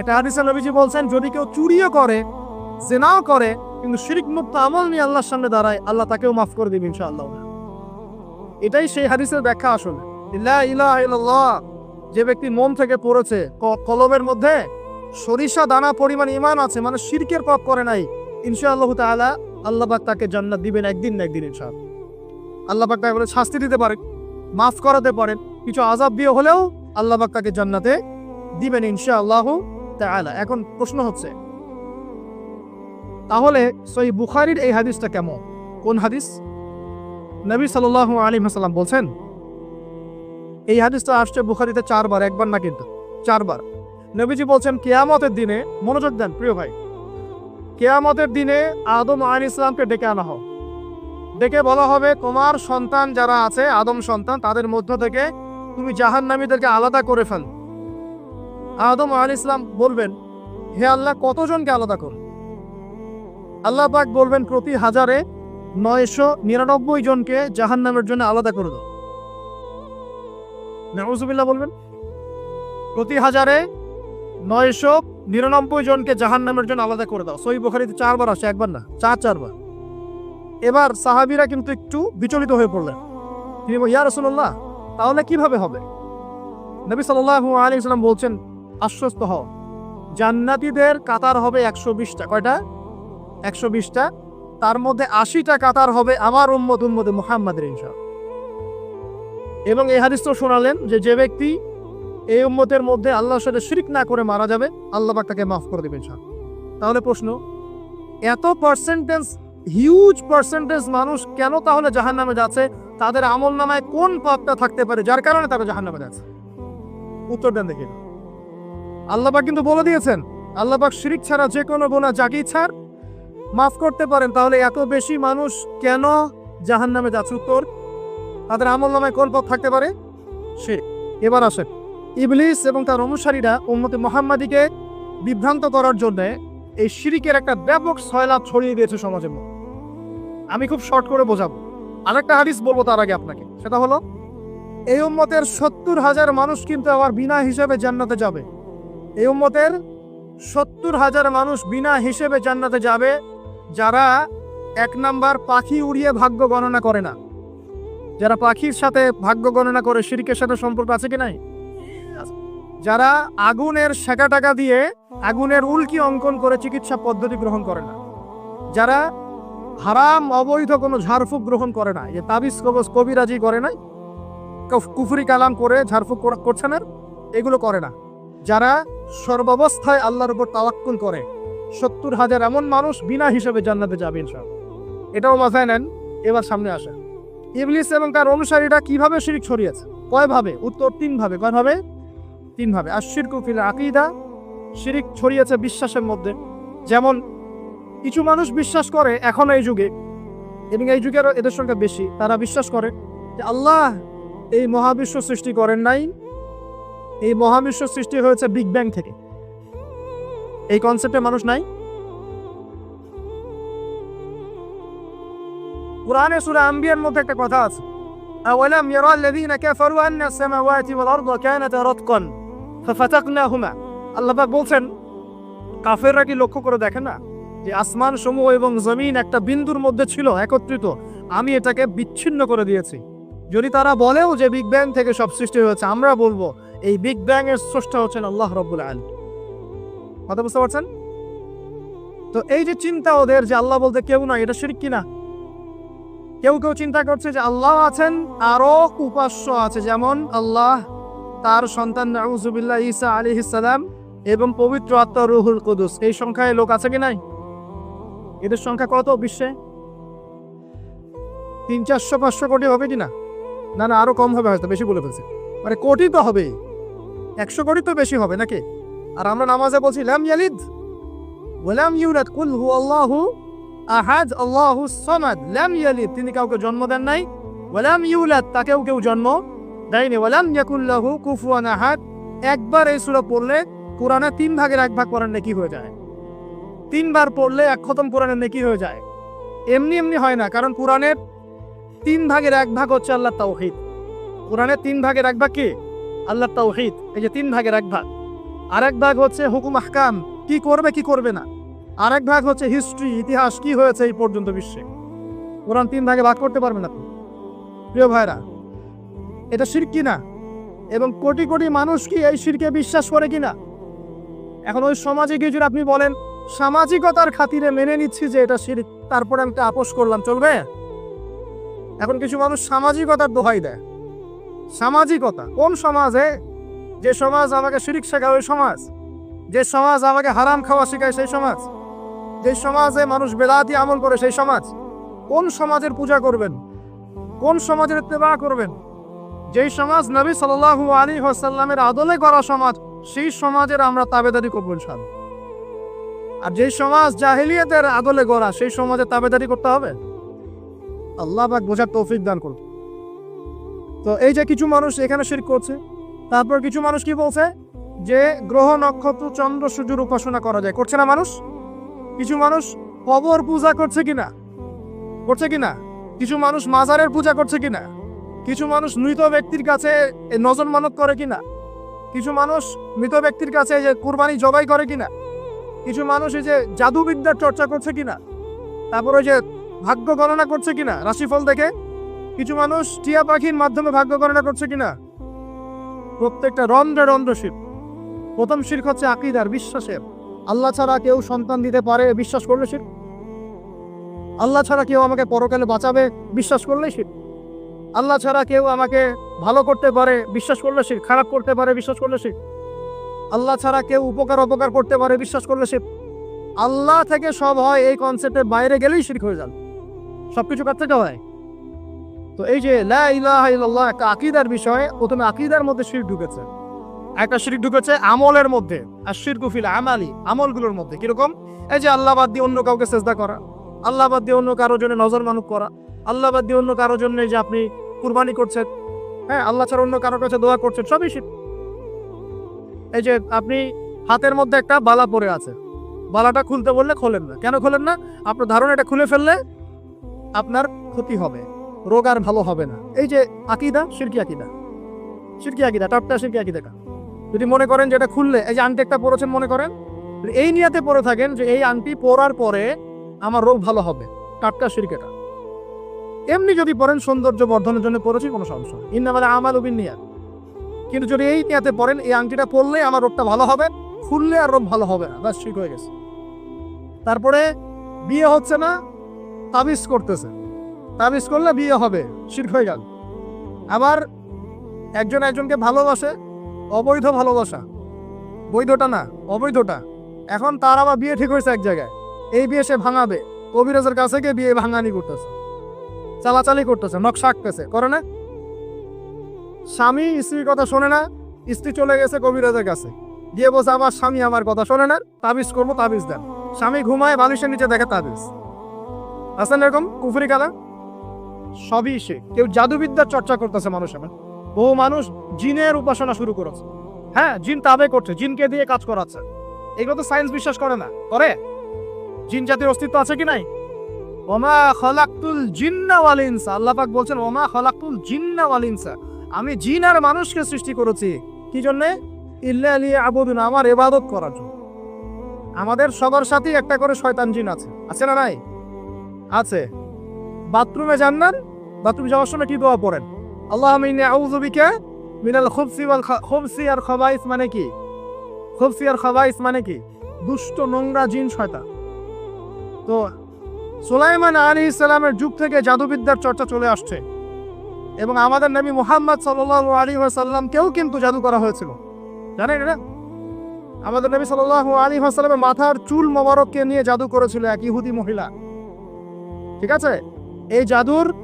একটা হাদিসে নবীজি বলছেন, যদি কেউ চুরিও করে, জেনাও করে, কিন্তু শিরিক মুক্ত আমল নিয়ে আল্লাহর সামনে দাঁড়ায়, আল্লাহ তাকেও মাফ করে দিবে ইনশাআল্লাহ। এটাই সেই হাদিসের ব্যাখ্যা আসলে। যে ব্যক্তি মন থেকে পড়েছে কলমের মধ্যে সরিষা দানা পরিমাণ ইমান আছে মানে শিরকের পাপ করে নাই, ইনশাআল্লাহ তাআলা আল্লাহ পাক তাকে জান্নাত দিবেন একদিন না একদিন ইনশাআল্লাহ। আল্লাহ পাক তাকে বলে শাস্তি দিতে পারেন, মাফ করাতে পারেন, কিছু আজাব দিয়ে হলেও আল্লাহ পাক তাকে জান্নাতে দিবেন ইনশাআল্লাহ। তাআলা। এখন প্রশ্ন হচ্ছে, তাহলে সই বুখারির এই হাদিসটা কেমন? কোন হাদিস? নবী সাল্লাল্লাহু আলাইহি ওয়াসাল্লাম বলছেন, এই হাদিসটা আসছে বুখারিতে চারবার, একবার না কিন্তু, চারবার। নবীজি বলছেন, কেয়ামতের দিনে, মনোযোগ দেন প্রিয় ভাই, কেয়ামতের দিনে আদম আল ইসলামকে ডেকে আনা হোক। ডেকে বলা হবে, তোমার সন্তান যারা আছে, আদম সন্তান, তাদের মধ্য থেকে তুমি জাহান্নামীদেরকে আলাদা করে ফেল। আদম আল ইসলাম বলবেন, হে আল্লাহ, কতজনকে আলাদা করো? আল্লাহ পাক বলবেন, প্রতি হাজারে নয়শো নিরানব্বই জনকে জাহান্নামের জন্য আলাদা করে দাও। নাউজুবিল্লাহ বলবেন, প্রতি হাজারে নয়শো নিরানব্বই জনকে জাহান্নামের জন্য আলাদা করে দাও। সই বুখারিতে চারবার আসে, একবার না, চার, চারবার। এবার সাহাবিরা কিন্তু একটু বিচলিত হয়ে পড়লেন। তিনি ইয়া রসুল্লাহ তাহলে কীভাবে হবে? নবী সাল্লাল্লাহু আলাইহি সাল্লাম বলছেন আশ্বস্ত হও। জান্নাতীদের কাতার হবে একশো বিশটা। কয়টা? একশো বিশটা। তার মধ্যে আশিটা কাতার হবে আমার উম্মত উম্মতে মুহাম্মাদের ইনশা এবং এই হাদিস তো শোনালেন যে যে ব্যক্তি এই উম্মতের মধ্যে আল্লাহর সাথে শিরিক না করে মারা যাবে, আল্লাহ পাক তাকে মাফ করে দেবেন ইনশা তাহলে প্রশ্ন, এত পার্সেন্টেজ হিউজ পার্সেন্টেজ মানুষ কেন তাহলে জাহান্নামে যাচ্ছে? তাদের আমল নামায় কোন পাপটা থাকতে পারে? যার কারণে তারা জাহান্নামে যাচ্ছে? উত্তর দেন দেখি। আল্লাহ পাক কিন্তু বলে দিয়েছেন, আল্লাহ পাক শিরিক ছাড়া যে কোনো গোনা জাগি ছাড়, মাফ করতে পারেন, তাহলে এত বেশি মানুষ কেন জাহান নামে যাচ্ছে? উত্তর, তাদের আমল নামায় কোন পথ থাকতে পারে? সে, এবার আসেন। ইবলিস এবং তার অনুসারীরা উন্মতি মোহাম্মদীকে বিভ্রান্ত করার জন্যে এই শিরিকের একটা ব্যাপক সয়লাভ ছড়িয়ে দিয়েছে সমাজের মধ্যে। আমি খুব শর্ট করে বোঝাবো। আরেকটা হাদিস বলব তার আগে আপনাকে। সেটা হলো, এই উম্মতের সত্তর হাজার মানুষ কিন্তু আবার বিনা হিসেবে জান্নাতে যাবে। এই উম্মতের সত্তর হাজার মানুষ বিনা হিসেবে জান্নাতে যাবে, যারা এক নাম্বার পাখি উড়িয়ে ভাগ্য গণনা করে না। যারা পাখির সাথে ভাগ্য গণনা করে, শিরিকের সাথে সম্পর্ক আছে কি নাই? যারা আগুনের শেখা টাকা দিয়ে আগুনের উল্কি অঙ্কন করে চিকিৎসা পদ্ধতি গ্রহণ করে না। যারা হারাম, অবৈধ কোনো ঝাড়ফুঁক গ্রহণ করে না। যে তাবিজ, কবজ, কবিরাজি করে না কফ- কুফরি কালাম করে ঝাড়ফুঁক করা- করছে না এগুলো করে না। যারা সর্বাবস্থায় আল্লাহর উপর তাওয়াক্কুল করে, সত্তর হাজার এমন মানুষ বিনা হিসেবে জান্নাতে যাবে ইনশাআল্লাহ। এটাও মাথায় নেন, এবার সামনে আসে ইবলিস এবং তার অনুসারীরা কীভাবে শিরিক ছড়িয়েছে? কয়ভাবে? উত্তর তিন ভাবে কয়ভাবে? তিন ভাবে আর শিরকু ফিল আকিদা, শিরিক ছড়িয়েছে বিশ্বাসের মধ্যে। যেমন, কিছু মানুষ বিশ্বাস করে, এখন এই যুগে, এবং এই যুগের এদের সংখ্যা বেশি, তারা বিশ্বাস করে যে আল্লাহ এই মহাবিশ্ব সৃষ্টি করেন নাই এই মহাবিশ্ব সৃষ্টি হয়েছে বিগ ব্যাং থেকে এই কনসেপ্টে মানুষ নাই কোরআনে সূরা আম্বিয়ার মধ্যে একটা কথা আছে أولم يرى الذين كفروا أن السماوات والأرض كانتا رتقا ففتقناهما আল্লাহ পাক বলছেন কাফেররা কি লক্ষ্য করে দেখে না যে আসমান সমূহ এবং জমিন একটা বিন্দুর মধ্যে ছিল একত্রিত আমি এটাকে বিচ্ছিন্ন করে দিয়েছি যদি তারা বলেও যে বিগ ব্যাং থেকে সব সৃষ্টি হয়েছে আমরা বলবো এই বিগ ব্যাং এর স্রষ্টা হচ্ছেন আল্লাহ রব্বুল আলম কথা বুঝতে পারছেন? তো এই যে চিন্তা ওদের যে আল্লাহ বলতে কেউ না এটা শিরিক কিনা? কেউ কেউ চিন্তা করছে যে আল্লাহ আছেন, আরও উপাস্য আছে, যেমন আল্লাহ তার সন্তান নাউজুবিল্লাহ ঈসা আলী সালাম এবং পবিত্র আত্মা রুহুল কুদুস। এই সংখ্যায় লোক আছে কি নাই? এদের সংখ্যা কত বিশ্বে? তিন, চারশো, পাঁচশো কোটি হবে কি না? না না, আরও কম হবে হয়তো, বেশি বলে ফেলছে। মানে কোটি তো হবে একশো কোটি তো বেশি হবে নাকি? আর আমরা নামাজে বলছি, লাম ইয়ালিদ ওয়ালাম ইউলাদ, কুল হু আল্লাহু আহাদ, আল্লাহু সামাদ, লাম ইয়ালিদ। তিনি কাউকে জন্ম দেন নাই। ওয়ালাম ইউলাদ, তাকেও কেউ জন্ম দেয়নি। ওয়ালাম ইয়াকুল্লাহু কুফুয়ান আহাদ, একবার এই সূরা পড়লে কোরআনে তিন ভাগের এক ভাগ পড়ার নেকি হয়ে যায়। তিনবার পড়লে এক খতম কোরআনের নেকি হয়ে যায়। এমনি এমনি হয় না, কারণ কোরআনের তিন ভাগের এক ভাগ হচ্ছে আল্লাহ তাওহিদ। কোরআনের তিন ভাগের এক ভাগ কি? আল্লাহ তাওহিদ এই যে তিন ভাগের এক ভাগ। আর এক ভাগ হচ্ছে হুকুম আহকাম, কি করবে কি করবে না। আর এক ভাগ হচ্ছে হিস্ট্রি ইতিহাস, কি হয়েছে এই পর্যন্ত বিশ্বে। কোরআন তিন ভাগে ভাগ করতে পারবেন আপনি। প্রিয় ভাইরা, এটা শির কিনা? এবং কোটি কোটি মানুষ কি এই শিরকে বিশ্বাস করে কিনা? এখন ওই সমাজে যদি আপনি বলেন, সামাজিকতার খাতিরে মেনে নিচ্ছি যে এটা শির তারপরে আমি আপোষ করলাম, চলবে? এখন কিছু মানুষ সামাজিকতার দোহাই দেয়। সামাজিকতা। কোন সমাজে যে সমাজ আমাকে শিরিক শেখায়, ওই সমাজ? যে সমাজ আমাকে হারাম খাওয়া শেখায়, সেই সমাজ? যে সমাজে মানুষ বেদাতি আমল করে, সেই সমাজ? কোন সমাজের পূজা করবেন? কোন সমাজের ইত্তেবা করবেন? যেই সমাজ নবী সাল্লাল্লাহু আলী হাসাল্লামের আদলে করা সমাজ, সেই সমাজের আমরা তাবেদারি করব ইনশাআল্লাহ। আর যেই সমাজ জাহিলিয়াতের আদলে গড়া, সেই সমাজে তাবেদারি করতে হবে? আল্লাহ বোঝার তৌফিক দান করুন। তো এই যে কিছু মানুষ এখানে শির করছে, তারপর কিছু মানুষ কি বলছে? যে গ্রহ, নক্ষত্র, চন্দ্র, সূর্যের উপাসনা করা যায়। করছে না মানুষ? কিছু মানুষ কবর পূজা করছে কিনা? করছে কিনা? কিছু মানুষ মাজারের পূজা করছে কিনা? কিছু মানুষ মৃত ব্যক্তির কাছে নজর মানত করে কিনা? কিছু মানুষ মৃত ব্যক্তির কাছে যে কুরবানি জবাই করে কিনা? কিছু মানুষ এই যে জাদুবিদ্যার চর্চা করছে কিনা? তারপর যে ভাগ্য গণনা করছে কিনা? রাশিফল দেখে কিছু মানুষ টিয়া পাখির মাধ্যমে ভাগ্য গণনা করছে কিনা? প্রত্যেকটা রন্ধ্রে রন্ধ্র শির প্রথম শির্ক হচ্ছে আকিদার বিশ্বাসের। আল্লাহ ছাড়া কেউ সন্তান দিতে পারে বিশ্বাস করলে শির আল্লাহ ছাড়া কেউ আমাকে পরকালে বাঁচাবে বিশ্বাস করলে শির আল্লাহ ছাড়া কেউ আমাকে ভালো করতে পারে বিশ্বাস করলে শির খারাপ করতে পারে বিশ্বাস করলে শির আল্লাহ ছাড়া কেউ উপকার অপকার করতে পারে বিশ্বাস করলে শির আল্লাহ থেকে সব হয় এই কনসেপ্টের বাইরে গেলেই শিরক হয়ে যান সবকিছু কার থেকে হয়? তো এই যে আকিদার বিষয়ে, প্রথমে আকিদার মধ্যে শির ঢুকেছে। একটা শিরিক ঢুকেছে আমলের মধ্যে। আর শির শিরকুফিল আমালি, আমলগুলোর মধ্যে। কীরকম? এই যে আল্লাহ বাদ দিয়ে অন্য কাউকে চেষ্টা করা। আল্লাহ বাদ দিয়ে অন্য কারোর জন্য নজর মানুক করা। আল্লাহ বাদ দিয়ে অন্য কারোর জন্য যে আপনি কুরবানি করছেন। হ্যাঁ আল্লাহ ছাড়া অন্য কারোর কাছে দোয়া করছেন, সবই শির এই যে আপনি হাতের মধ্যে একটা বালা পড়ে আছে বালাটা খুলতে বললে খোলেন না। কেন খোলেন না? আপনার ধারণা এটা খুলে ফেললে আপনার ক্ষতি হবে। রোগ আর ভালো হবে না। এই যে আকিদা, সিরকি আকিদা। শিরকি আকিদা টাপটা শিরকি আকিদা যদি মনে করেন যে এটা খুললে, এই যে আংটি একটা পরেছেন মনে করেন? এই নিয়াতে পরে থাকেন যে এই আংটি পরার পরে আমার রোগ ভালো হবে, টাটকা শিরকেটা এমনি যদি পড়েন সৌন্দর্য বর্ধনের জন্য পড়েছি, কোনো সমস্যা ইন্নামালে আমাল উবিন নিয়াত। কিন্তু যদি এই নিয়াতে পড়েন, এই আংটিটা পরলে আমার রোগটা ভালো হবে, খুললে আর রোগ ভালো হবে না, ব্যাস, ঠিক হয়ে গেছে। তারপরে বিয়ে হচ্ছে না, তাবিজ করতেছে। তাবিজ করলে বিয়ে হবে, শির হয়ে গেল। আবার একজন একজনকে ভালোবাসে, অবৈধ ভালোবাসা। বৈধটা না, অবৈধটা। এখন তার আবার বিয়ে ঠিক হয়েছে এক জায়গায়। এই বিয়ে সে ভাঙাবে। কবিরাজের কাছে গিয়ে বিয়ে ভাঙানি করতেছে। চালাচালি করতেছে, নকশা আঁকতেছে। করে না? স্বামী স্ত্রীর কথা শোনে না, স্ত্রী চলে গেছে কবিরাজের কাছে। গিয়ে বলছে আমার স্বামী আমার কথা শোনে না, তাবিজ করব, তাবিজ দেন। স্বামী ঘুমায়, বালিশের নিচে দেখে তাবিজ। আছেন এরকম কুফরি কালা সবই সে। কেউ জাদুবিদ্যার চর্চা করতেছে মানুষ এখন বহু মানুষ জিনের উপাসনা শুরু করেছে। হ্যাঁ জিন তাবে করছে, জিনকে দিয়ে কাজ করাচ্ছে। এগুলো তো সায়েন্স বিশ্বাস করে না। করে? জিন জাতির অস্তিত্ব আছে কি নাই? ওমা খলাকুল জিন্না ওয়াল ইনসা। আল্লাহ বলছেন, ওমা খলাকুল জিন্না ওয়াল আমি জিন আর মানুষকে সৃষ্টি করেছি। কি জন্য? ইল্লা আলী আবুদুন আমার ইবাদত করার জন্য। আমাদের সবার সাথেই একটা করে শয়তান জিন আছে। আছে না নাই? আছে। বাথরুমে যান না? বাথরুমে যাওয়ার সময় কি দোয়া পড়েন? আল্লাহ মিনি মিনাল খুবসি আর খবাইস মানে কি? খুবসি আর খবাইস মানে কি? দুষ্ট, নোংরা জিন শয়তান। তো সুলাইমান আলী ইসলামের যুগ থেকে জাদুবিদ্যার চর্চা চলে আসছে। এবং আমাদের নবী মুহাম্মদ সাল্লাহ আলী সাল্লামকেও কিন্তু জাদু করা হয়েছিল। জানেন এটা? আমাদের নবী সাল্লাহ আলী সাল্লামের মাথার চুল মোবারককে নিয়ে জাদু করেছিল এক ইহুদি মহিলা। ঠিক আছে? এই জাদুর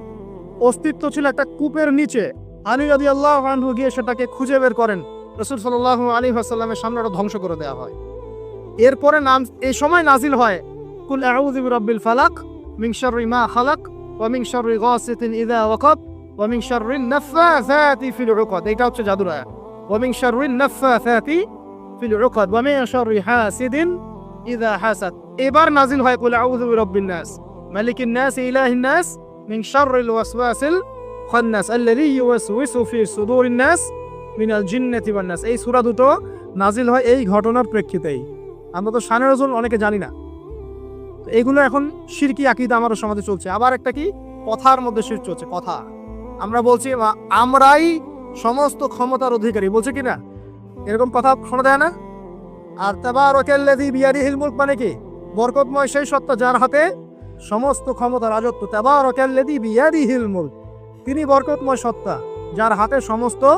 অস্তিত্ব ছিল একটা কূপের নিচে। আলী রাদি আল্লাহ আনহু গিয়ে সেটাকে খুঁজে বের করেন। রসুল সাল্লাহ আলী আসাল্লামের সামনে ওটা ধ্বংস করে দেওয়া হয়। এরপরে নাম, এই সময় নাজিল হয়, কুল আউযু বিরাব্বিল ফালাক শাররি মা খালাক ওয়া শাররি গাসিতিন ইযা ওয়াকাব ওয়া শাররিন নাফাসাতি ফিল উকাদ। এটা হচ্ছে জাদুর আয়াত। ওয়া শাররিন নাফাসাতি ফিল উকাদ ওয়া শাররি হাসিদিন ইযা হাসাদ এবার নাজিল হয়, কুল আউযু বিরাব্বিন নাস। মালিকিন নাস, ইলাহিন নাস। শাররিল ওয়াসওয়াসিল খান্নাস আল্লাযী ইউওয়াসওয়িসু ফি সুদুরিন নাস মিনাল জিন্নাতি ওয়ান নাস এই সূরা দুটো নাজিল হয় এই ঘটনার প্রেক্ষিতেই। আমরা তো শানের ওজন অনেকে জানি না। তো এগুলো এখন শিরকি আকিদা আমাদের সমাজে চলছে। আবার একটা কি? কথার মধ্যে শির চলছে, কথা। আমরা বলছি আমরাই সমস্ত ক্ষমতার অধিকারী। বলছে কি না? এরকম কথা শোনা যায় না? আর তাবার ওকেল্লাদি বিয়ারি হিলমুল মানে কি? বরকতময় সেই সত্তা যার হাতে সমস্ত ক্ষমতা রাজত্ব তাবার বিয়ারি হিলমুল তিনি বরকতময় সত্তা, যার হাতে সমস্ত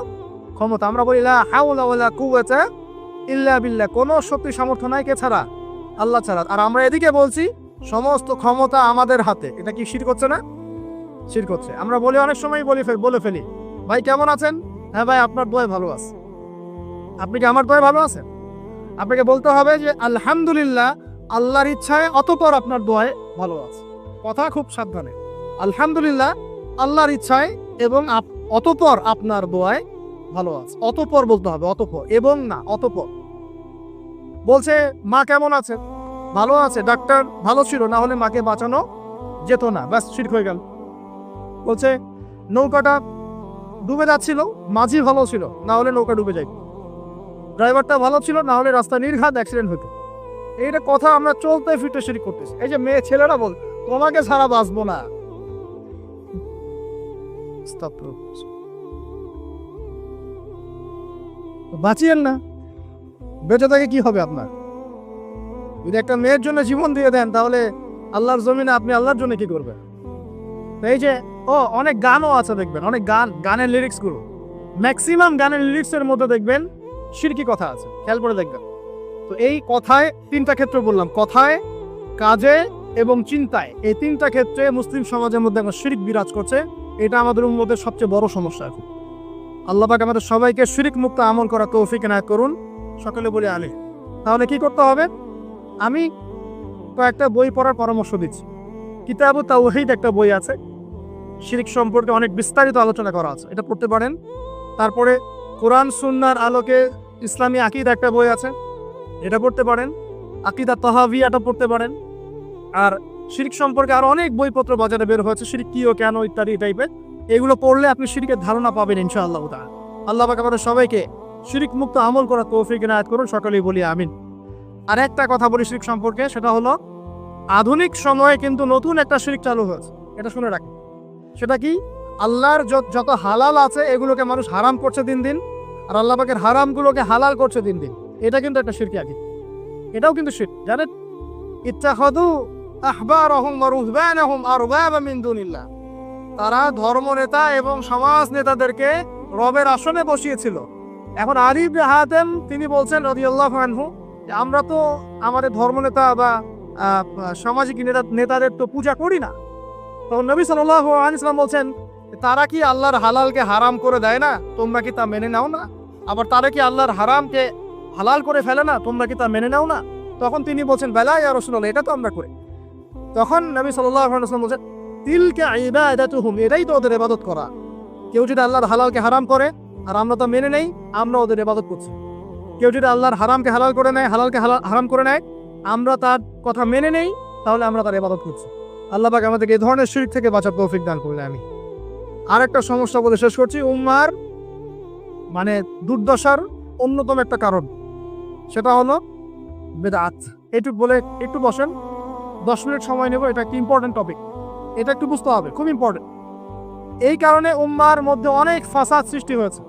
ক্ষমতা। আমরা বলি, লা হাওলা ওয়ালা কুওয়াতা ইল্লা বিল্লা কোনো শক্তি সামর্থ্য নাই কে ছাড়া? আল্লাহ ছাড়া। আর আমরা এদিকে বলছি, সমস্ত ক্ষমতা আমাদের হাতে। এটা কি শির করছে না? শির করছে আমরা বলি, অনেক সময় বলি বলে ফেলি। ভাই, কেমন আছেন? হ্যাঁ ভাই, আপনার দোয় ভালো আছে। আপনি কি আমার দোয় ভালো আছেন? আপনাকে বলতে হবে যে, আলহামদুলিল্লাহ, আল্লাহর ইচ্ছায় অতপর আপনার দোয় ভালো আছে। কথা খুব সাবধানে। আলহামদুলিল্লাহ, আল্লাহর ইচ্ছায় এবং অতপর আপনার দোয়ায় ভালো আছে। অতপর বলতে হবে, অতপর এবং না, অতপর। বলছে, মা কেমন আছে? ভালো আছে, ডাক্তার ভালো ছিল, না হলে মাকে বাঁচানো যেত না। ব্যাস ঠিক হয়ে গেল। বলছে, নৌকাটা ডুবে যাচ্ছিল, মাঝি ভালো ছিল, না হলে নৌকা ডুবে যাইত। ড্রাইভারটা ভালো ছিল, না হলে রাস্তা নির্ঘাত অ্যাক্সিডেন্ট হতো এইটা কথা আমরা চলতে ফিরতে শুরু করতেছি। এই যে মেয়ে ছেলেরা বল, তোমাকে ছাড়া বাঁচবো না। বাঁচিয়েন না। বেঁচে থাকে কি হবে আপনার? যদি একটা মেয়ের জন্য জীবন দিয়ে দেন, তাহলে আল্লাহর জমিনে আপনি আল্লাহর জন্য কি করবেন? এই যে, ও, অনেক গানও আছে দেখবেন, অনেক গান, গানের লিরিক্সগুলো। ম্যাক্সিমাম গানের লিরিক্সের মধ্যে দেখবেন শিরকি কথা আছে? খেয়াল করে দেখবেন। তো এই কথায় তিনটা ক্ষেত্র বললাম। কথায়, কাজে এবং চিন্তায়। এই তিনটা ক্ষেত্রে মুসলিম সমাজের মধ্যে এখন শিরিক বিরাজ করছে। এটা আমাদের মধ্যে সবচেয়ে বড় সমস্যা এখন। আল্লাহ আমাদের সবাইকে শিরিক মুক্ত আমল করা তৌফিক এনায়ত করুন। সকলে বলে আলে তাহলে কি করতে হবে? আমি কয়েকটা বই পড়ার পরামর্শ দিচ্ছি। কিতাবু তাওহীদ একটা বই আছে। শিরিক সম্পর্কে অনেক বিস্তারিত আলোচনা করা আছে। এটা পড়তে পারেন। তারপরে কোরআন, সুন্নার আলোকে ইসলামী আকিদা একটা বই আছে। এটা পড়তে পারেন, আকিদা তহাবিয়াটা পড়তে পারেন। আর শিরিক সম্পর্কে আরও অনেক বইপত্র বাজারে বের হয়েছে, শিরিক কি ও কেন ইত্যাদি টাইপের এগুলো পড়লে আপনি শিরিকের ধারণা পাবেন ইনশাআল্লাহ তাআলা। আল্লাহ পাক আমাদের সবাইকে শিরিক মুক্ত আমল করা তৌফিক এনায়েত করুন, সকলেই বলি আমিন। আর একটা কথা বলি শিরিক সম্পর্কে, সেটা হলো, আধুনিক সময়ে কিন্তু নতুন একটা শিরিক চালু হয়েছে। এটা শুনে রাখি সেটা কি? আল্লাহর যত- যত হালাল আছে, এগুলোকে মানুষ হারাম করছে দিন দিন, আর আল্লাহ পাকের হারামগুলোকে হালাল করছে দিন দিন। এটা কিন্তু একটা শিরকি আগে এটাও কিন্তু শির জানেন? ইত্তাখাদু আহবারহুম ওয়া রুহবানাহুম আরবাবা মিন দুনিল্লাহ। তারা ধর্মনেতা এবং সমাজ নেতাদেরকে রবের আসনে বসিয়েছিল। এখন আরিফ হাতেম, তিনি বলছেন রাদিয়াল্লাহু আনহু আমরা তো আমাদের ধর্মনেতা বা সামাজিক নেতা নেতাদের তো পূজা করি না। তো নবী সাল্লাল্লাহু আলাইহি সাল্লাম বলছেন, তারা কি আল্লাহর হালালকে হারাম করে দেয় না? তোমরা কি তা মেনে নাও না? আবার তারা কি আল্লাহর হারামকে হালাল করে ফেলে না, তোমরা কি তা মেনে নাও না? তখন তিনি বলছেন, বেলা ইয়া রাসূলুল্লাহ, এটা তো আমরা করি। তখন নবী ওয়াসাল্লাম বলছেন, তিলকা ইবাদাতুহুম, এটাই তো ওদের ইবাদত করা। কেউ যদি আল্লাহর হালালকে হারাম করে, আর আমরা তো মেনে নেই, আমরা ওদের ইবাদত করছি। কেউ যদি আল্লাহর হারামকে হালাল করে নেয়, হালালকে হালাল হারাম করে নেয়, আমরা তার কথা মেনে নেই, তাহলে আমরা তার ইবাদত করছি। আল্লাহ পাক আমাদেরকে এই ধরনের শিরক থেকে বাঁচার তৌফিক দান করলে আমি আরেকটা সমস্যা বলে শেষ করছি, উম্মার মানে দুর্দশার অন্যতম একটা কারণ। সেটা হলো বেদাত। এটুক বলে, একটু বসেন। দশ মিনিট সময় নেব, এটা একটা ইম্পর্টেন্ট টপিক এটা একটু বুঝতে হবে, খুব ইম্পর্টেন্ট এই কারণে উম্মার মধ্যে অনেক ফাসাদ সৃষ্টি হয়েছে,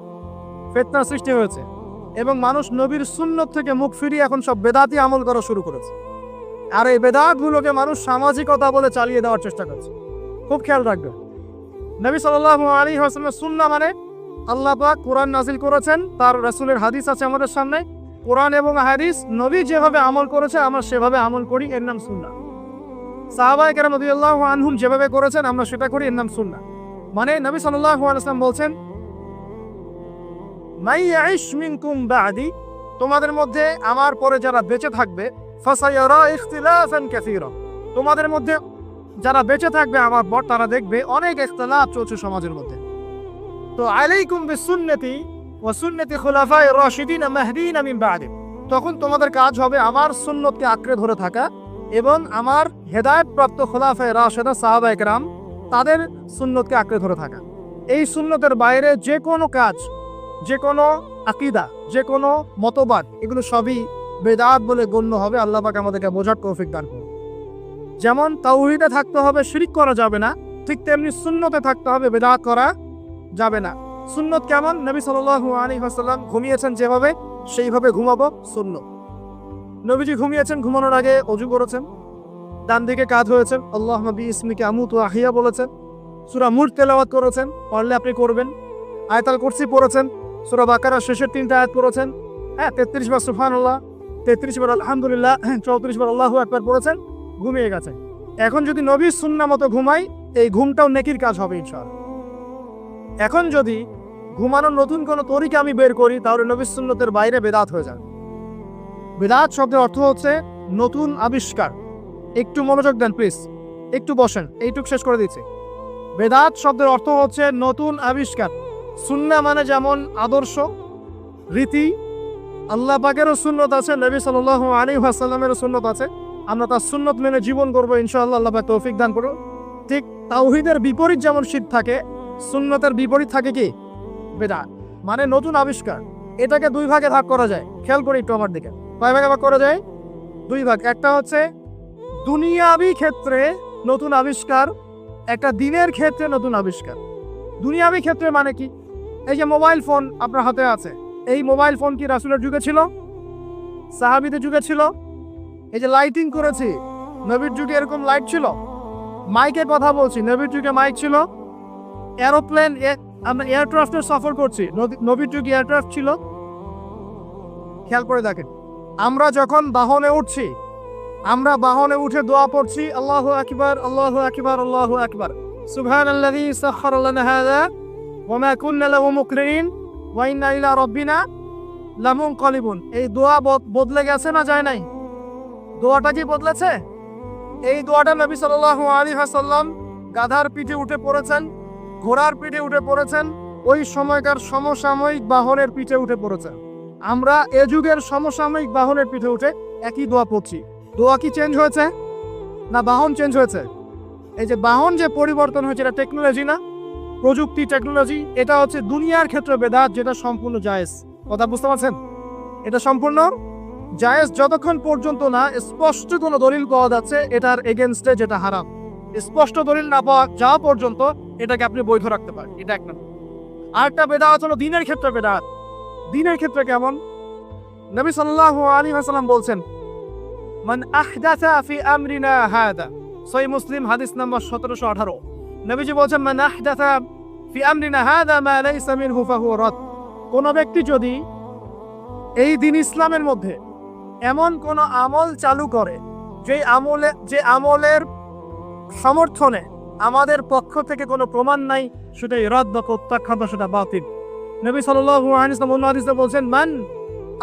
ফেতনার সৃষ্টি হয়েছে, এবং মানুষ নবীর সুন্নত থেকে মুখ ফিরিয়ে এখন সব বেদাতি আমল করা শুরু করেছে। আর এই বেদাতগুলোকে মানুষ সামাজিকতা বলে চালিয়ে দেওয়ার চেষ্টা করছে। খুব খেয়াল রাখবে নবী সাল্লাল্লাহু আলাইহি ওয়াসাল্লামের সুন্নাহ মানে আল্লাহ কোরআন নাজিল করেছেন, তার রাসূলের হাদিস আছে আমাদের সামনে। কোরআন এবং হাদিস নবী যেভাবে আমল করেছে, আমরা সেভাবে আমল করি, এর নাম সুন্নাহ। সাহাবায়ে কেরাম রাদিয়াল্লাহু আনহুম যেভাবে করেছেন, আমরা সেটা করি, এর নাম সুন্নাহ। মানে নবী সাল্লাল্লাহু আলাইহি ওয়াসাল্লাম বলছেন, মাই ইয়াইশ মিনকুম বাদি তোমাদের মধ্যে আমার পরে যারা বেঁচে থাকবে তোমাদের মধ্যে যারা বেঁচে থাকবে, আমার পর তারা দেখবে অনেক ইখতিলাফ চলছে সমাজের মধ্যে। তো আলাইকুম বিসুন্নতি ওয়া সুন্নতি রশিদিন মাহদিন মিন বাদি। তখন তোমাদের কাজ হবে আমার সুন্নতকে আঁকড়ে ধরে থাকা এবং আমার হেদায়তপ্রাপ্ত খোলাফায় খোলাফায়ে রাশেদা সাহাবা একরাম তাদের সুন্নতকে আঁকড়ে ধরে থাকা। এই সুন্নতের বাইরে যে কোনো কাজ, যে কোনো আকিদা, যে কোনো মতবাদ, এগুলো সবই বেদাত বলে গণ্য হবে। আল্লাহ পাক আমাদেরকে বোঝার তৌফিক দান করুন। যেমন তাওহিদে থাকতে হবে, শিরিক করা যাবে না, ঠিক তেমনি সুন্নতে থাকতে হবে, বেদাত করা যাবে না। সুন্নত কেমন? নবী সাল্লাল্লাহু আলাইহি ওয়াসাল্লাম ঘুমিয়েছেন যেভাবে, সেইভাবে ঘুমাবো সুন্নত। নবীজি ঘুমিয়েছেন, ঘুমানোর আগে অজু করেছেন ডান দিকে কাজ হয়েছেন আল্লাহ নবী ইসমিকে আমুত ও আহিয়া বলেছেন, সুরা মুর তেলাওয়াত করেছেন পারলে আপনি করবেন। আয়তাল কুরসি পড়েছেন, সুরা বাকারা শেষের তিনটা আয়াত পড়েছেন হ্যাঁ তেত্রিশ বার সুফান আল্লাহ তেত্রিশ বার আলহামদুলিল্লাহ চৌত্রিশ বার আল্লাহ একবার পড়েছেন, ঘুমিয়ে গেছেন এখন যদি নবীর সুন্না মতো ঘুমাই, এই ঘুমটাও নেকির কাজ হবে ইনশাআল্লাহ। এখন যদি ঘুমানোর নতুন কোনো তরিকা আমি বের করি, তাহলে নবীর সুন্নতের বাইরে বেদাত হয়ে যাবে। বেদাত শব্দের অর্থ হচ্ছে নতুন আবিষ্কার। একটু মনোযোগ দেন প্লিজ একটু বসেন, এইটুক শেষ করে দিচ্ছি। বেদাত শব্দের অর্থ হচ্ছে নতুন আবিষ্কার। সুন্না মানে যেমন আদর্শ, রীতি, আল্লাহ পাকেরও সুন্নত আছে, নবী সাল আলী আসাল্লামেরও সুন্নত আছে। আমরা তার সুন্নত মেনে জীবন করব, ইনশাআল্লাহ আল্লাহ পাক তৌফিক দান করুন ঠিক তাওহিদের বিপরীত যেমন শীত থাকে, সুন্নতের বিপরীত থাকে কি? বেদাত মানে নতুন আবিষ্কার। এটাকে দুই ভাগে ভাগ করা যায়। খেয়াল করি একটু আমার দিকে। কয় ভাগে ভাগ করা যায়? দুই ভাগ। একটা হচ্ছে দুনিয়াবি ক্ষেত্রে নতুন আবিষ্কার, একটা দিনের ক্ষেত্রে নতুন আবিষ্কার। দুনিয়াবি ক্ষেত্রে মানে কি? এই যে মোবাইল ফোন আপনার হাতে আছে। এই মোবাইল ফোন কি রাসুলের যুগে ছিল? সাহাবিদের যুগে ছিল? এই যে লাইটিং করেছি, নবীর যুগে এরকম লাইট ছিল? মাইকের কথা বলছি, নবীর যুগে মাইক ছিল? এরোপ্লেন আমরা এয়ারক্রাফটে সফর করছি। নবীর যুগে এয়ারক্রাফট ছিল। খেয়াল করে দেখেন। আমরা যখন বাহনে উঠছি, আমরা বাহনে উঠে দোয়া পড়ছি, আল্লাহ আকবার আল্লাহ আকবার আল্লাহ আকবার। সুবহান আল্লাযী সাখখারা লানা হাযা, ওয়া মা কুন্না লাহু মুকরিন ওয়া ইন্না ইলা রাব্বিনা লামুনকালিবুন। এই দোয়া বদ- বদলে গেছে না যায় নাই? দোয়াটা কি বদলেছে? এই দোয়াটা নবী সাল্লাল্লাহু আলাইহি ওয়াসাল্লাম গাধার পিঠে উঠে পড়েছেন। ঘোড়ার পিঠে উঠে পড়েছেন, ওই সময়কার সমসাময়িক বাহনের পিঠে উঠে পড়েছেন। আমরা এ যুগের সমসাময়িক বাহনের পিঠে উঠে একই দোয়া পড়ছি। দোয়া কি চেঞ্জ হয়েছে? না, বাহন চেঞ্জ হয়েছে? এই যে বাহন যে পরিবর্তন হয়েছে, এটা টেকনোলজি না? প্রযুক্তি টেকনোলজি এটা হচ্ছে দুনিয়ার ক্ষেত্রে বেদাত, যেটা সম্পূর্ণ জায়েজ। কথা বুঝতে পারছেন? এটা সম্পূর্ণ জায়েজ। যতক্ষণ পর্যন্ত না স্পষ্ট কোনো দলিল পাওয়া যাচ্ছে, এটার এগেনস্টে যেটা হারাম। স্পষ্ট দলিল না পাওয়া যাওয়া পর্যন্ত এটাকে আপনি বৈধ রাখতে পারেন। এটা এক নম্বর। আরেকটা বেদাত হলো দিনের ক্ষেত্রে বেদাত। দিনের ক্ষেত্রে কেমন? নবী সাল্লাল্লাহু আলাইহি ওয়াসাল্লাম বলছেন, মান আহদাসা ফি আমরিনা হাদা। সহি মুসলিম হাদিস নাম্বার সতেরোশো আঠারো। নবীজি বলছেন, মান আহদাসা ফি আমরিনা হাদা মা লাইসা মিনহু ফাহুয়া রাদ। কোন ব্যক্তি যদি এই দিন ইসলামের মধ্যে এমন কোন আমল চালু করে যে আমলে যে আমলের সমর্থনে আমাদের পক্ষ থেকে কোনো প্রমাণ নাই সেটাই রদ বা প্রত্যাখ্যান বা সেটা বাতিল। নবী সাল্লাল্লাহু বলছেন, মান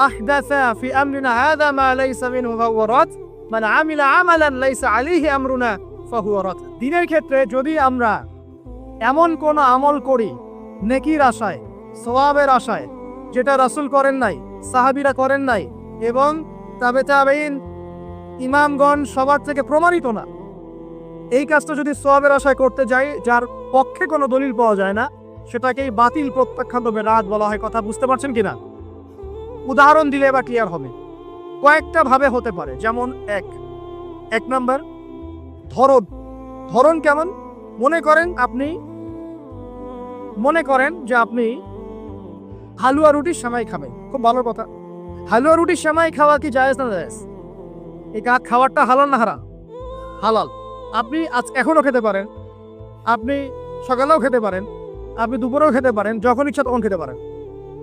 আহদাসা ফি আমরিনা হাদা মা লাইসা মিনহু ফাহুয়া রাদ, মান আমিলা আমালান লাইসা আলাইহি আমরুনা দিনের ক্ষেত্রে যদি আমরা এমন কোন আমল করি, নেকির আশায়, সওয়াবের আশায়, যেটা রাসূল করেন নাই, সাহাবীরা করেন নাই, এবং তাবে তাবেইন ইমামগণ সবার থেকে প্রমাণিত না এই কাজটা যদি সোয়াবের আশায় করতে যাই, যার পক্ষে কোনো দলিল পাওয়া যায় না, সেটাকেই বাতিল প্রত্যাখ্যাত বেরাত বলা হয়, কথা বুঝতে পারছেন কিনা? উদাহরণ দিলে বা ক্লিয়ার হবে। কয়েকটা ভাবে হতে পারে, যেমন এক। এক নম্বর, ধরন। ধরন কেমন? মনে করেন আপনি, মনে করেন যে আপনি হালুয়া রুটি সেমাই খাবেন। খুব ভালো কথা। হালুয়া রুটির সেমাই খাওয়া কি জায়েজ না জায়েজ? এই খাবারটা হালাল না হারা হালাল। আপনি আজ এখনও খেতে পারেন। আপনি সকালেও খেতে পারেন। আপনি দুপুরেও খেতে পারেন, যখন ইচ্ছা তখন খেতে পারেন।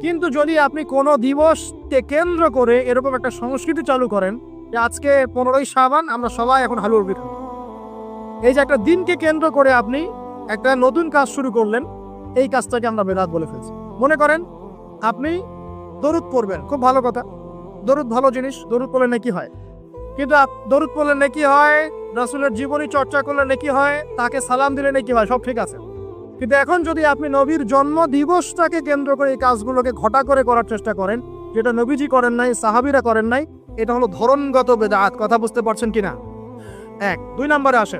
কিন্তু যদি আপনি কোনো দিবসকে কেন্দ্র করে এরকম একটা সংস্কৃতি চালু করেন যে আজকে পনেরোই সাবান আমরা সবাই এখন রুটি খাব। এই যে একটা দিনকে কেন্দ্র করে আপনি একটা নতুন কাজ শুরু করলেন, এই কাজটাকে আমরা বেদাত বলে ফেলছি। মনে করেন, আপনি দরুদ পড়বেন, খুব ভালো কথা। দরুদ ভালো জিনিস, দরুদ পড়লে নাকি হয়। কিন্তু দরুদ পড়লে নাকি হয় রাসুলের জীবনী চর্চা করলে নাকি হয়? তাকে সালাম দিলে নাকি হয়? সব ঠিক আছে। কিন্তু এখন যদি আপনি নবীর জন্ম দিবসটাকে কেন্দ্র করে এই কাজগুলোকে ঘটা করে করার চেষ্টা করেন, যেটা নবীজি করেন নাই, সাহাবিরা করেন নাই, এটা হলো ধরনগত বেদাত। কথা বুঝতে পারছেন কিনা? এক। দুই নম্বরে আসে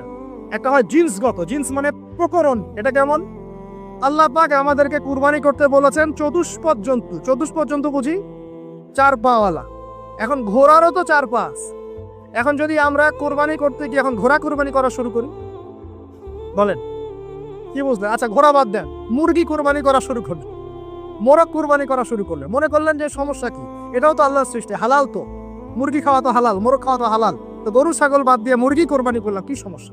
একটা হয় জিন্সগত। জিন্স মানে প্রকরণ। এটা কেমন? আল্লাহ পাক আমাদেরকে কুরবানি করতে বলেছেন চতুষ্পদ জন্তু চতুষ্পদ জন্তু বুঝি? চার পাওয়ালা। এখন ঘোড়ারও তো চার পা আছে। এখন যদি আমরা কোরবানি করতে গিয়ে এখন ঘোড়া কোরবানি করা শুরু করি, বলেন, কি বুঝলেন? আচ্ছা ঘোড়া বাদ দেন, মুরগি কোরবানি করা শুরু করলেন, মোরগ কোরবানি করা শুরু করলেন, মনে করলেন যে সমস্যা কি? এটাও তো আল্লাহর সৃষ্টি, হালাল তো। মুরগি খাওয়া তো হালাল, মোরগ খাওয়া তো হালাল। তো গরু, ছাগল বাদ দিয়ে মুরগি কোরবানি করলাম, কি সমস্যা?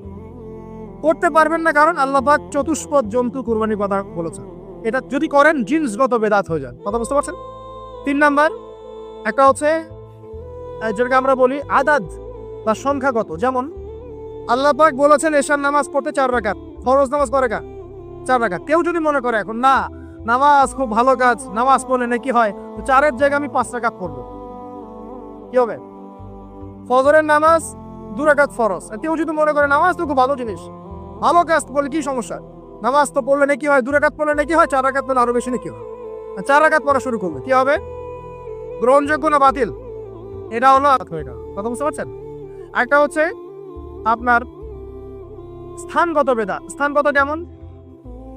করতে পারবেন না কারণ আল্লাহ পাক চতুষ্পদ জন্তু কোরবানি কথা বলেছেন। এটা যদি করেন, জিন্সগত বেদাত হয়ে যান। কথা বুঝতে পারছেন? তিন নাম্বার, একটা হচ্ছে যেটাকে আমরা বলি আদাদ। বা সংখ্যাগত, যেমন আল্লাহ পাক বলেছেন এশার নামাজ পড়তে চার রাকাত, ফরজ নামাজ করে কা চার রাকাত। কেউ যদি মনে করে এখন, না, নামাজ খুব ভালো কাজ, নামাজ পড়লে নাকি হয়? চারের জায়গায় আমি পাঁচ রাকাত পড়ব। কি হবে? ফজরের নামাজ দু রাকাত ফরজ। কেউ যদি মনে করে, নামাজ তো খুব ভালো জিনিস, ভালো কাজ বলে কি সমস্যা? নামাজ তো পড়লে নাকি হয়, দু রাকাত পড়লে নাকি হয়, চার রাকাত পড়লে আরও বেশি নাকি হয়। চার রাকাত পড়া শুরু করবে কি হবে? গ্রহণযোগ্য না বাতিল? এটা হলো কথা বুঝতে পারছেন? একটা হচ্ছে আপনার স্থানগত বেদা। স্থানগত যেমন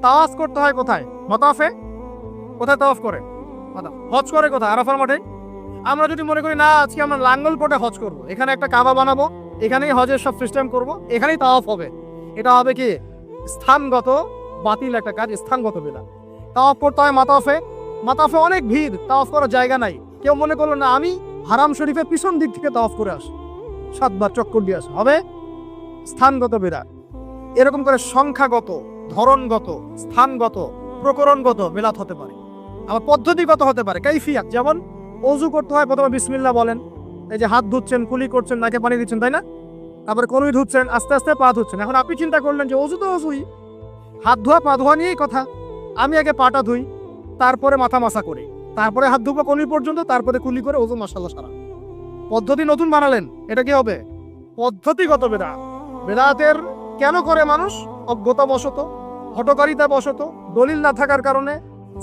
তাওয়াজ করতে হয় কোথায়? মতাফে? কোথায় তাওয়াফ করে। হজ করে কোথায়? আরাফার মাঠে? আমরা যদি মনে করি, না, আজকে আমরা লাঙ্গল পোটে হজ করব। এখানে একটা কাবা বানাবো, এখানেই হজের সব সিস্টেম করব, এখানেই তাওয়াফ হবে। এটা হবে কি? স্থানগত বাতিল একটা কাজ, স্থানগত বেদা। তাওয়াফ করতে হয় মাতাফে। মাতাফে অনেক ভিড়, তাওয়াফ করার জায়গা নাই। কেউ মনে করল, না, আমি হারাম শরীফের পিছন দিক থেকে তাওয়াফ করে আস। সাতবার চক্কর আস। হবে? স্থানগত বেদাত এরকম করে সংখ্যাগত, ধরনগত, স্থানগত, প্রকরণগত বেলাত হতে পারে। আবার পদ্ধতিগত হতে পারে। কাইফিয়াত, যেমন অজু করতে হয়, প্রথমে বিসমিল্লাহ বলেন। এই যে হাত ধুচ্ছেন, কুলি করছেন, নাকে পানি দিচ্ছেন, তাই না? তারপরে কনুই ধুচ্ছেন, আস্তে আস্তে পা ধুচ্ছেন। এখন আপনি চিন্তা করলেন যে অজু তো অজুই। হাত ধোয়া, পা ধোয়া নিয়েই কথা। আমি আগে পাটা ধুই, তারপরে মাথা মাসা করি। তারপরে হাত ধুবো কনুই পর্যন্ত, তারপরে কুলি করে ওজু মশাল্লা সারা। পদ্ধতি নতুন বানালেন, এটা কি হবে? পদ্ধতিগত বেদাত বেদাতের কেন করে মানুষ? অজ্ঞতা বশত হটকারিতা বশত দলিল না থাকার কারণে,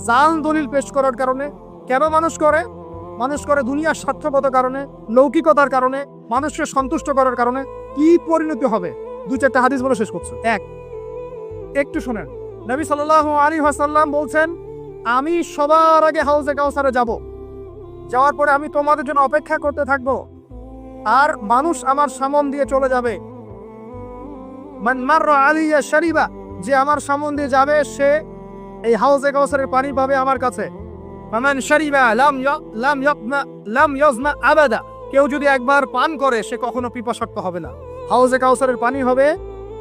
জাল দলিল পেশ করার কারণে। কেন মানুষ করে? মানুষ করে দুনিয়ার স্বার্থগত কারণে, লৌকিকতার কারণে, মানুষকে সন্তুষ্ট করার কারণে। কি পরিণতি হবে? দু চারটা হাদিস বলে শেষ করছে। এক, একটু শোনেন। নবী সাল্লাহ আলী হাসাল্লাম বলছেন, আমি সবার আগে হাউসে কাউসারে যাব। যাওয়ার পরে আমি তোমাদের জন্য অপেক্ষা করতে থাকব। আর মানুষ আমার সামন দিয়ে চলে যাবে। আলিয়া শারিবা, যে আমার সামন দিয়ে যাবে, সে এই হাউজে কাউসারের পানি পাবে আমার কাছে। লাম লাম লাম কেউ যদি একবার পান করে, সে কখনো পিপাসার্ত হবে না। হাউজে কাউসারের পানি হবে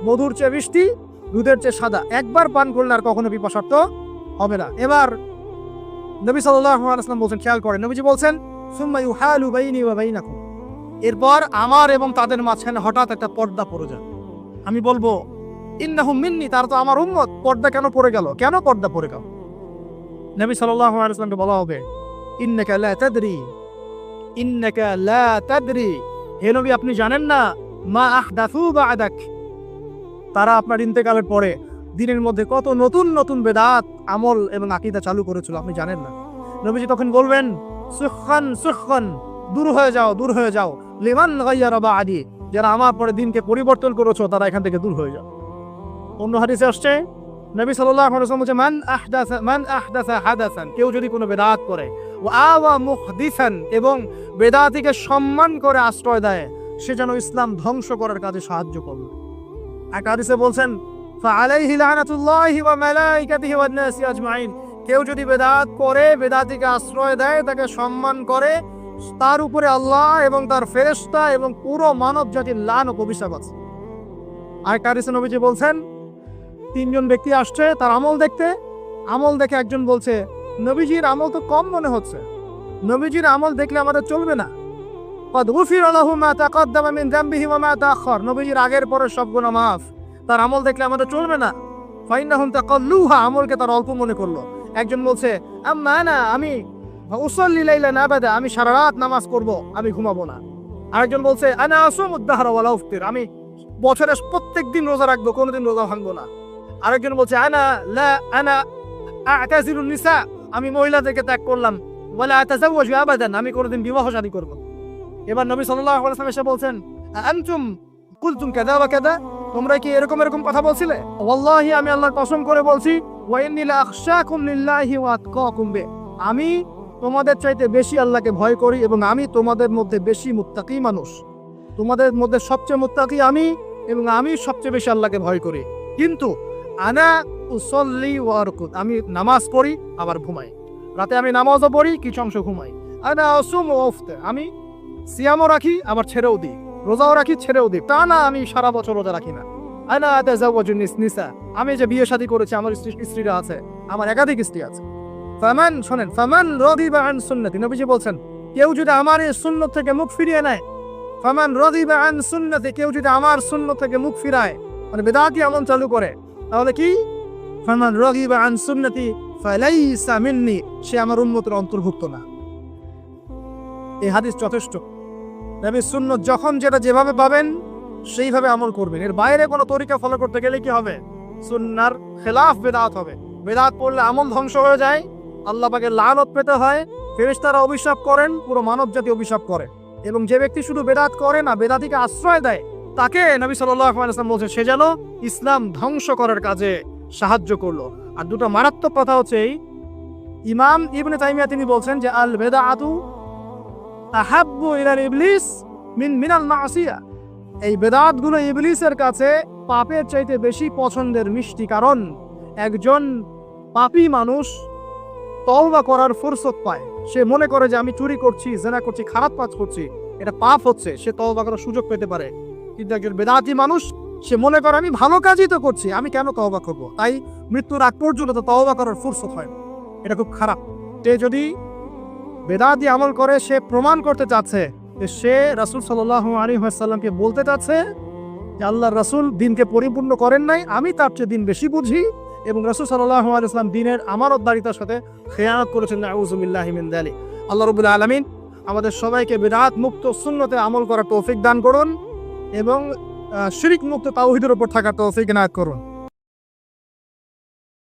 মধুর চেয়ে বৃষ্টি দুধের চেয়ে সাদা। একবার পান করলে আর কখনো পিপাসার্ত হবে না। এবার নবী আলাইহি বলছেন, খেয়াল করেন, নবীজি বলছেন এরপর আমার এবং তাদের মাঝখানে হঠাৎ একটা পর্দা পড়ে যায়। আমি বলব, ইন্নাহুম মিন্নি, তার তো আমার উম্মত। পর্দা কেন পড়ে গেল? কেন পর্দা পড়ে গেল? নবী ওয়াসাল্লামকে বলা হবে হে নবী, আপনি জানেন না, মা আহদাথু বা'দাক। তারা আপনার ইন্তেকালের পরে দিনের মধ্যে কত নতুন নতুন বেদাত, আমল এবং আকীদা চালু করেছিল, আপনি জানেন না। নবীজি তখন বলবেন সুখান সুখান দূর হয়ে যাও, দূর হয়ে যাও। লিমান গাইয়ারা বা আদি যারা আমার পরে দিনকে পরিবর্তন করেছ, তারা এখান থেকে দূর হয়ে যাও। অন্য হাদিসে আসছে, নবী ওয়াসাল্লাম বলছে, মান আহদাসা মান আহদাসা হাদাসান, কেউ যদি কোনো বেদাত করে ও আওয়া মুহদিসান, এবং বেদাতিকে সম্মান করে আশ্রয় দেয়, সে যেন ইসলাম ধ্বংস করার কাজে সাহায্য করবে। এক হাদিসে বলছেন ফাআলাইহি লানাতুল্লাহি ওয়া মালাইকাতিহি ওয়ান নাসি আজমাইন কেউ যদি বেদাত করে বেদাতিকে আশ্রয় দেয় তাকে সম্মান করে তার উপরে আল্লাহ এবং তার ফেরেশতা এবং পুরো মানব জাতির লান ও অভিশাপ আছে আরেকটা হাদিসে নবীজি বলছেন তিনজন ব্যক্তি আসছে তার আমল দেখতে আমল দেখে একজন বলছে নবীজির আমল তো কম মনে হচ্ছে নবীজির আমল দেখলে আমাদের চলবে না قد غفر له ما تقدم من ذنبه وما تأخر নবীজির আগের পরের সব গুনাহ মাফ তার আমল দেখলে আমাদের চলবে না। আমলকে তার অল্প মনে করল। একজন বলছে, আম্মা না আমি উসল্লি লাইলা নাবাদা আমি সারা রাত নামাজ করব, আমি ঘুমাবো না। আরেকজন বলছে, আনা আসুম উদ্দাহারা ওয়ালা উফতির, আমি রোজা রাখব, কোনোদিন রোজা ভাঙবো না। আরেকজন বলছে, আনা, লা, আনা আতাজিরুন নিসা, আমি মহিলাদেরকে ত্যাগ করলাম। ওয়ালা আতাজাওয়াজু আবাদান, আমি কোনোদিন বিবাহ শাদী করব এবার নবী সাল্লাল্লাহু আলাইহি ওয়াসাল্লাম এসে বলছেন আনতুম কুলতুম ওয়া তোমরা কি এরকম এরকম কথা বলছিলে? ওয়াল্লাহি, আমি আল্লাহর কসম করে বলছি আমি তোমাদের চাইতে বেশি আল্লাহকে ভয় করি এবং আমি তোমাদের মধ্যে বেশি মুত্তাকি মানুষ। তোমাদের মধ্যে সবচেয়ে মুত্তাকি আমি এবং আমি সবচেয়ে বেশি আল্লাহকে ভয় করি। কিন্তু আনা উসল্লি ওয়ারকুত আমি নামাজ পড়ি, আবার ঘুমাই। রাতে আমি নামাজও পড়ি, কিছু অংশ ঘুমাই। আনা অসুম ওফতে আমি সিয়ামও রাখি, আবার ছেড়েও দিই। রোজাও রাখি ছেড়েও দিই তা না, আমি সারা বছর রোজা রাখি না। আমি যে বিয়ে শাদী করেছি, আমার স্ত্রীরা আছে, আমার একাধিক স্ত্রী আছে। ফামান শোনেন, ফামান রদিবা আন সুন্নতি। নবীজি বলছেন, কেউ যদি আমার এই সুন্নত থেকে মুখ ফিরিয়ে নেয়, ফামান রদিবা আন সুন্নতি, কেউ যদি আমার সুন্নত থেকে মুখ ফিরায় মানে বেদাতি আমল চালু করে, তাহলে কি? ফামান রগিবা আন সুন্নতি, ফালাইসা সে আমার উন্মতের অন্তর্ভুক্ত না। এই হাদিস যথেষ্ট। নবী সুন্নত যখন যেটা যেভাবে পাবেন, সেইভাবে আমল করবেন। এর বাইরে কোনো তরিকা ফলো করতে গেলে কি হবে? সুন্নার খেলাফ বেদাত হবে। বেদাত পড়লে আমল ধ্বংস হয়ে যায়, আল্লাহ পাকে লালত পেতে হয়, ফেরেশতারা অভিশাপ করেন, পুরো মানব জাতি অভিশাপ করে। এবং যে ব্যক্তি শুধু বেদাত করে না, বেদাতিকে আশ্রয় দেয়, তাকে নবী ওয়াসাল্লাম বলছে, সে যেন ইসলাম ধ্বংস করার কাজে সাহায্য করল। আর দুটো মারাত্মক কথা হচ্ছে ইমাম ইবনে তাইমিয়া তিনি বলছেন যে আল বেদাআতু আহাব্বু ইলাল ইবলিস মিন মিনাল মাসিয়া। এই বেদাতগুলো ইবলিসের কাছে পাপের চাইতে বেশি পছন্দের মিষ্টি কারণ। একজন পাপী মানুষ তওবা করার ফুরসত পায়। সে মনে করে যে আমি চুরি করছি, জেনা করছি, খারাপ কাজ করছি। এটা পাপ হচ্ছে, সে তওবা করার সুযোগ পেতে পারে। কিন্তু একজন বেদাতি মানুষ, সে মনে করে আমি ভালো কাজই তো করছি, আমি কেন তওবা করব? তাই মৃত্যুর আগ পর্যন্ত তওবা করার ফুরসত হয় এটা খুব খারাপ। তে যদি বেদাতি আমল করে সে প্রমাণ করতে চাচ্ছে। যে সে রাসূল সাল্লাল্লাহু আলাইহি ওয়াসাল্লামকে বলতে চাচ্ছে যে আল্লাহ রাসূল দিনকে পরিপূর্ণ করেন নাই, আমি তার চেয়ে দিন বেশি বুঝি এবং রাসূল সাল্লাল্লাহু আলাইহি ওয়াসাল্লাম দিনের আমানতদারিতার সাথে খেয়ানত করেছেন নাউজুবিল্লাহি মিন যালিক আল্লাহ রাব্বুল আলামিন আমাদের সবাইকে বিদআত মুক্ত সুন্নতে আমল করার তৌফিক দান করুন এবং শিরিক মুক্ত তাওহীদের উপর থাকার তৌফিক এনায়েত করুন।